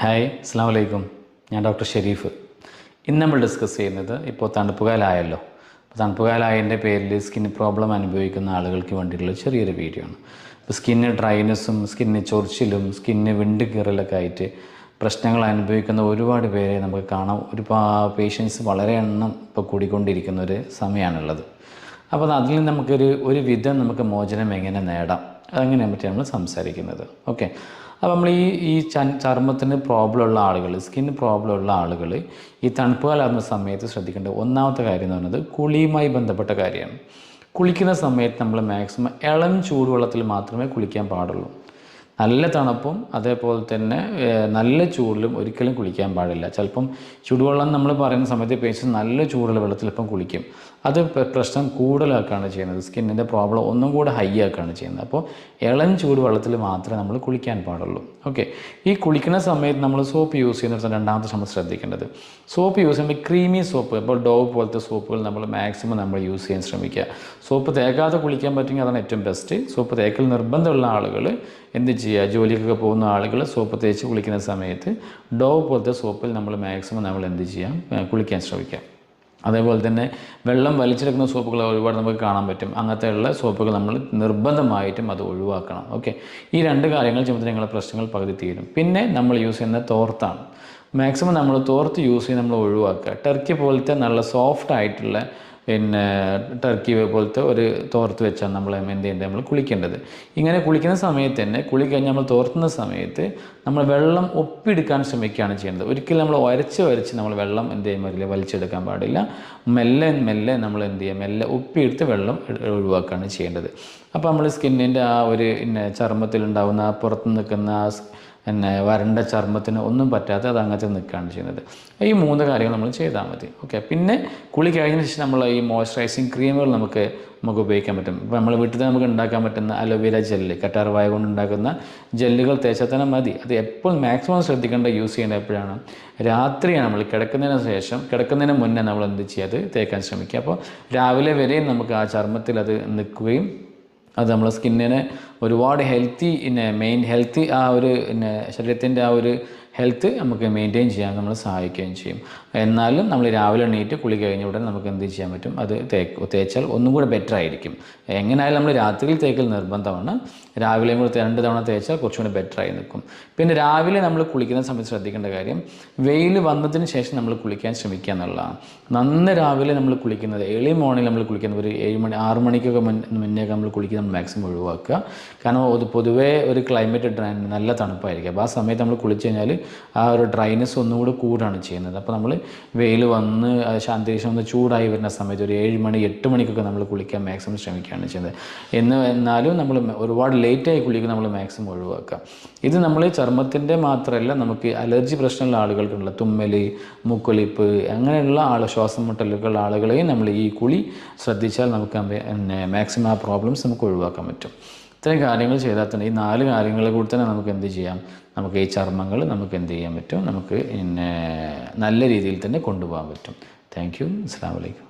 Hi അസ്സാം വലൈക്കും ഞാൻ ഡോക്ടർ ഷെരീഫ്. ഇന്ന് നമ്മൾ ഡിസ്കസ് ചെയ്യുന്നത് ഇപ്പോൾ തണുപ്പുകാലായല്ലോ. അപ്പോൾ തണുപ്പുകാലായതിന്റെ പേരിൽ സ്കിൻ പ്രോബ്ലം അനുഭവിക്കുന്ന ആളുകൾക്ക് വേണ്ടിയിട്ടുള്ള ചെറിയൊരു വീഡിയോ ആണ്. ഇപ്പോൾ സ്കിന്ന് ഡ്രൈനെസ്സും സ്കിന്ന് ചൊറിച്ചിലും സ്കിന്ന് വിണ്ട് കീറലൊക്കെ ആയിട്ട് പ്രശ്നങ്ങൾ അനുഭവിക്കുന്ന ഒരുപാട് പേരെ നമുക്ക് കാണാം. ഒരു പേഷ്യൻസ് വളരെ എണ്ണം ഇപ്പോൾ കൂടിക്കൊണ്ടിരിക്കുന്ന ഒരു സമയമാണുള്ളത്. അപ്പോൾ അതിൽ നമുക്കൊരു ഒരു വിധം നമുക്ക് മോചനം എങ്ങനെ നേടാം? അതങ്ങനെ പറ്റി നമ്മൾ സംസാരിക്കുന്നത്? ഓക്കെ. അപ്പോൾ നമ്മൾ ഈ ഈ ചർമ്മത്തിന് പ്രോബ്ലം ഉള്ള ആളുകൾ സ്കിന്നിന് പ്രോബ്ലം ഉള്ള ആളുകൾ ഈ തണുപ്പ് കാലാകുന്ന സമയത്ത് ശ്രദ്ധിക്കേണ്ട ഒന്നാമത്തെ കാര്യം എന്ന് പറയുന്നത് കുളിയുമായി ബന്ധപ്പെട്ട കാര്യമാണ്. കുളിക്കുന്ന സമയത്ത് നമ്മൾ മാക്സിമം ഇളം ചൂടുവെള്ളത്തിൽ മാത്രമേ കുളിക്കാൻ പാടുള്ളൂ. നല്ല തണുപ്പും അതേപോലെ തന്നെ നല്ല ചൂടിലും ഒരിക്കലും കുളിക്കാൻ പാടില്ല. ചിലപ്പം ചൂടുവെള്ളം നമ്മൾ പറയുന്ന സമയത്ത് പേഷ്യൻസ് നല്ല ചൂടുള്ള വെള്ളത്തിൽ ഇപ്പം കുളിക്കും. അത് പ്രശ്നം കൂടുതലാക്കുകയാണ് ചെയ്യുന്നത്. സ്കിന്നിന്റെ പ്രോബ്ലം ഒന്നും കൂടെ ഹൈ ആക്കുകയാണ് ചെയ്യുന്നത്. അപ്പോൾ ഇളം ചൂട് വെള്ളത്തിൽ മാത്രമേ നമ്മൾ കുളിക്കാൻ പാടുള്ളൂ. ഓക്കെ. ഈ കുളിക്കുന്ന സമയത്ത് നമ്മൾ സോപ്പ് യൂസ് ചെയ്യുന്ന രണ്ടാമത്തെ നമ്മൾ ശ്രദ്ധിക്കേണ്ടത്. സോപ്പ് യൂസ് ചെയ്യുമ്പോൾ ക്രീമി സോപ്പ് ഇപ്പോൾ ഡോവ് പോലത്തെ സോപ്പുകൾ നമ്മൾ മാക്സിമം നമ്മൾ യൂസ് ചെയ്യാൻ ശ്രമിക്കുക. സോപ്പ് തേക്കാതെ കുളിക്കാൻ പറ്റുമെങ്കിൽ അതാണ് ഏറ്റവും ബെസ്റ്റ്. സോപ്പ് തേക്കൽ നിർബന്ധമുള്ള ആളുകൾ എന്ത് ചെയ്യുക? ജോലിക്കൊക്കെ പോകുന്ന ആളുകൾ സോപ്പ് തേച്ച് കുളിക്കുന്ന സമയത്ത് ഡോവ് പോലത്തെ സോപ്പിൽ നമ്മൾ മാക്സിമം നമ്മൾ എന്ത് ചെയ്യാം കുളിക്കാൻ ശ്രമിക്കാം അതേപോലെ തന്നെ വെള്ളം വലിച്ചെടുക്കുന്ന സോപ്പുകൾ ഒരുപാട് നമുക്ക് കാണാൻ പറ്റും. അങ്ങനത്തെ ഉള്ള സോപ്പുകൾ നമ്മൾ നിർബന്ധമായിട്ടും അത് ഒഴിവാക്കണം. ഓക്കെ ഈ രണ്ട് കാര്യങ്ങൾ ചെയ്യുമ്പോൾ നിങ്ങളുടെ പ്രശ്നങ്ങൾ പകുതി തീരും. പിന്നെ നമ്മൾ യൂസ് ചെയ്യുന്ന തോർത്താണ്. മാക്സിമം നമ്മൾ തോർത്ത് യൂസ് ചെയ്ത് നമ്മൾ ഒഴിവാക്കുക. ടർക്കി പോലത്തെ നല്ല സോഫ്റ്റ് ആയിട്ടുള്ള പിന്നെ ടർക്കി പോലത്തെ ഒരു തോർത്ത് വെച്ചാണ് നമ്മൾ എന്ത് ചെയ്യേണ്ടത്? നമ്മൾ കുളിക്കേണ്ടത്. ഇങ്ങനെ കുളിക്കുന്ന സമയത്ത് തന്നെ കുളി കഴിഞ്ഞ് നമ്മൾ തോർത്തുന്ന സമയത്ത് നമ്മൾ വെള്ളം ഒപ്പിയെടുക്കാൻ ശ്രമിക്കുകയാണ് ചെയ്യുന്നത് ഒരിക്കലും നമ്മൾ ഒരച്ച് വരച്ച് നമ്മൾ വെള്ളം എന്ത് ചെയ്യാൻ പറ്റില്ല വലിച്ചെടുക്കാൻ പാടില്ല. മെല്ലെ മെല്ലെ നമ്മൾ എന്ത് ചെയ്യുക മെല്ലെ ഒപ്പിയെടുത്ത് വെള്ളം ഒഴിവാക്കുകയാണ് ചെയ്യേണ്ടത്. അപ്പോൾ നമ്മൾ സ്കിന്നിന്റെ ആ ഒരു പിന്നെ ചർമ്മത്തിലുണ്ടാകുന്ന പുറത്ത് നിൽക്കുന്ന ആ പിന്നെ വരണ്ട ചർമ്മത്തിന് ഒന്നും പറ്റാത്ത അത് അങ്ങനത്തെ നിൽക്കുകയാണ് ചെയ്യുന്നത്. ഈ മൂന്ന് കാര്യങ്ങൾ നമ്മൾ ചെയ്താൽ മതി. ഓക്കെ പിന്നെ കുളി കഴിഞ്ഞ ശേഷം നമ്മൾ ഈ മോയ്സ്ചറൈസിങ് ക്രീമുകൾ നമുക്ക് നമുക്ക് ഉപയോഗിക്കാൻ പറ്റും. ഇപ്പോൾ നമ്മൾ വീട്ടിൽ നമുക്ക് ഉണ്ടാക്കാൻ പറ്റുന്ന അലോവേര ജെല്ല് കറ്റാർവായ കൊണ്ട് ഉണ്ടാക്കുന്ന ജെല്ലുകൾ തേച്ചാൽ തന്നെ മതി. അത് എപ്പോൾ മാക്സിമം ശ്രദ്ധിക്കേണ്ട യൂസ് ചെയ്യേണ്ട എപ്പോഴാണ്? രാത്രിയാണ് നമ്മൾ കിടക്കുന്നതിന് ശേഷം കിടക്കുന്നതിന് മുന്നേ നമ്മൾ എന്ത് ചെയ്യുക? അത് തേക്കാൻ ശ്രമിക്കുക. അപ്പോൾ രാവിലെ വരെയും നമുക്ക് ആ ചർമ്മത്തിൽ അത് നിൽക്കുകയും അത് നമ്മളെ സ്കിന്നിനെ ഒരുപാട് ഹെൽത്തി പിന്നെ മെയിൻ ഹെൽത്തി ആ ഒരു പിന്നെ ശരീരത്തിന്റെ ആ ഒരു ഹെൽത്ത് നമുക്ക് മെയിന്റെയിൻ ചെയ്യാൻ നമ്മൾ സഹായിക്കുകയും ചെയ്യും. എന്നാലും നമ്മൾ രാവിലെ എണീറ്റ് കുളി കഴിഞ്ഞ ഉടനെ നമുക്ക് എന്ത് ചെയ്യാൻ പറ്റും? അത് തേച്ചാൽ ഒന്നും കൂടെ ബെറ്റർ ആയിരിക്കും. എങ്ങനെയായാലും നമ്മൾ രാത്രിയിൽ തേക്കൽ നിർബന്ധമാണ്. രാവിലെയും കൂടെ രണ്ട് തവണ തേച്ചാൽ കുറച്ചും കൂടി ബെറ്റർ ആയി നിൽക്കും. പിന്നെ രാവിലെ നമ്മൾ കുളിക്കുന്ന സമയത്ത് ശ്രദ്ധിക്കേണ്ട കാര്യം വെയിൽ വന്നതിന് ശേഷം നമ്മൾ കുളിക്കാൻ ശ്രമിക്കുക എന്നുള്ളതാണ്. നന്ന രാവിലെ നമ്മൾ കുളിക്കുന്നത് ഏളി മോർണിംഗ് നമ്മൾ കുളിക്കുന്നത് ഒരു ഏഴ് മണി ആറ് മണിക്കൊക്കെ മുന്നേ നമ്മൾ കുളിക്കുന്നത് മാക്സിമം ഒഴിവാക്കുക. കാരണം പൊതുവേ ഒരു ക്ലൈമറ്റ് നല്ല തണുപ്പായിരിക്കും. അപ്പോൾ ആ സമയത്ത് നമ്മൾ കുളിച്ച് കഴിഞ്ഞാൽ ആ ഒരു ഡ്രൈനെസ് ഒന്നുകൂടി കൂടാണ് ചെയ്യുന്നത്. അപ്പോൾ നമ്മൾ വെയിൽ വന്ന് അന്തരീക്ഷം ഒന്ന് ചൂടായി വരുന്ന സമയത്ത് ഒരു ഏഴ് മണി എട്ട് മണിക്കൊക്കെ നമ്മൾ കുളിക്കാൻ മാക്സിമം ശ്രമിക്കുകയാണ് ചെയ്യുന്നത്. എന്ന് എന്നാലും നമ്മൾ ഒരുപാട് ലേറ്റായി കുളിക്കുക നമ്മൾ മാക്സിമം ഒഴിവാക്കുക. ഇത് നമ്മൾ ചർമ്മത്തിന്റെ മാത്രമല്ല നമുക്ക് അലർജി പ്രശ്നമുള്ള ആളുകൾക്കുള്ള തുമ്മൽ മൂക്കൊലിപ്പ് അങ്ങനെയുള്ള ആൾ ശ്വാസം മുട്ടലുകളുള്ള ആളുകളെയും നമ്മൾ ഈ കുളി ശ്രദ്ധിച്ചാൽ നമുക്ക് മാക്സിമം ആ പ്രോബ്ലംസ് നമുക്ക് ഒഴിവാക്കാൻ പറ്റും. ഇത്രയും കാര്യങ്ങൾ ചെയ്താൽ തന്നെ ഈ നാല് കാര്യങ്ങളെ കൂടി തന്നെ നമുക്ക് എന്ത് ചെയ്യാം? നമുക്ക് ഈ ചർമ്മങ്ങൾ നമുക്ക് എന്ത് ചെയ്യാൻ പറ്റും? നമുക്ക് പിന്നെ നല്ല രീതിയിൽ തന്നെ കൊണ്ടുപോകാൻ പറ്റും. താങ്ക് യു അസ്സാം വലൈക്കും